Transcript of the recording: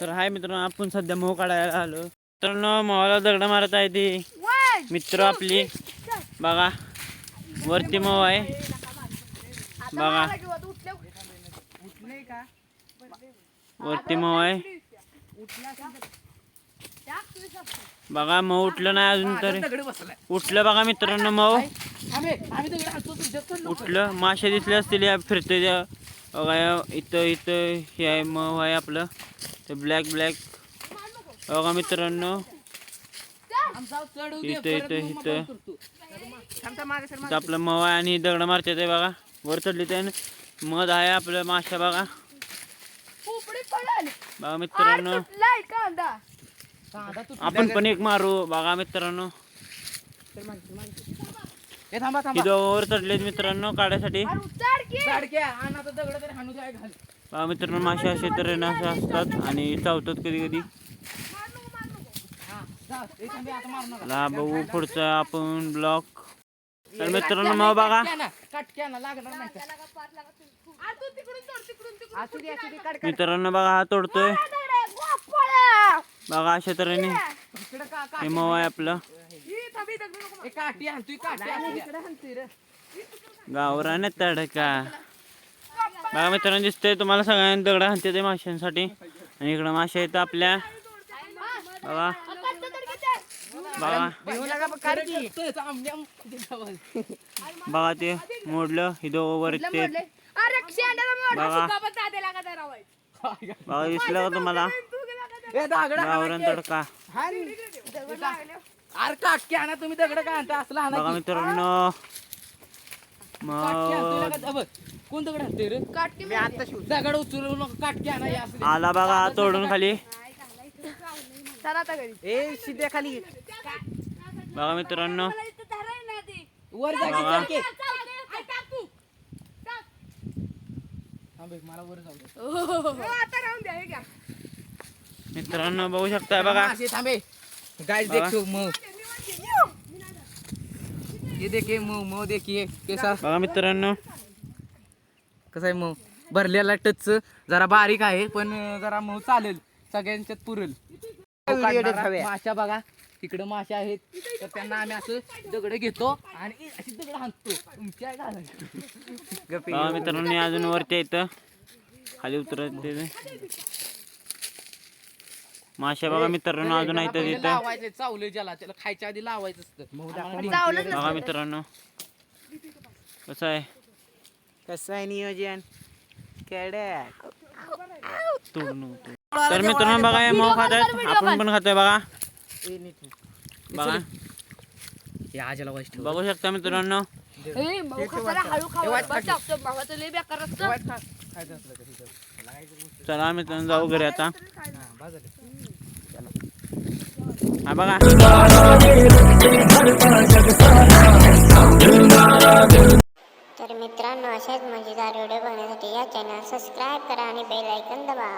तर हाय मित्रांनो आपण सध्या मोह काढायला आलो. मित्रांनो मोहाला दगड मारत आहे ती. मित्र आपली. बघा वरती मोह आहे. बघा. वरती मोह आहे. बघा मऊ उठलं नाही अजून तरी. उठलं बघा मित्रांनो मऊ उठलं. मासे दिसले असतील या फिरते बघा इथं इथं हे आहे मऊ आहे आपलं. ते ब्लॅक ब्लॅक बघा मित्रांनो. इथं इथं इथं. आपलं मऊ आहे आणि दगड मारते ते बघा. वर चढली ते मध आहे आपलं माशा बघा. बघा मित्रांनो. कांदा तू आपण पण एक मारू. बघा मित्रांनो. वर चढलेत मित्रांनो काढायसाठी. मित्र मित्रांनो मासे असे तर असे असतात आणि चावतात कधी कधी. ला बघू पुढचा आपण ब्लॉक तर मित्रांनो मग बघा. मित्रांनो बघा हा तोडतोय. बघा अशा तऱ्हेने. हे मव आहे आपलं. गावराने तडका. बघा मित्रांनो दिसतंय तुम्हाला सगळ्यांना दगड हाणते ते माशांसाठी. आणि इकडं मासे आहेत आपल्या. बघा. बघा. ते मोडलं. हिदो वर ते. बघा. बघा दिसलं का तुम्हाला? की. तडका असला बघा. मित्रांनो. मग. का? अ, बघ. कोण दगड आणतोय रे? दगड उचलू नको काटकी आणा हे. आला बघा हा तोडून खाली. ए शिद्या खाली. बघा मित्रांनो. वर जा की, बघा. चल की. थांब एक, मला वर जाऊ दे. मित्रांनो बघू शकताय बघा. थांबे गाइस बघा. देखो ये देखिए मऊ मऊ देखिए कैसा बघा मित्रांनो. कसं आहे मऊ? भरलेला टच जरा बारीक आहे पण जरा मऊ चालेल. सगळ्यांच्यात पुरेल. माशा बघा. तिकडं माशा आहेत. तर त्यांना आम्ही असं दगड घेतो आणि अशी दगड हाणतो. तुमच्या मित्रांनो हे अजून वरती येतं खाली उतरत माशा बघा मित्रांनो अजून आहेत पहिले तिथं. लावायचं चावलं ज्याला त्याला खायच्या आधी लावायचं असतं. बघा मित्रांनो कसं आहे? कसं आहे नियोजन? तर मित्रांनो बघा हे मऊ खातात. आपण पण खातोय बघा. बघा. हे आजीला वाईट. बघू शकता मित्रांनो. वाईट खा. खायचं असलं का तिथं. चला मित्रांनो जाऊ घरी आता हा, बस हा बघा तर मित्रांनो अशाच मजेदार व्हिडिओ बघण्यासाठी या चॅनल सबस्क्राईब करा आणि बेल ऐकन दबा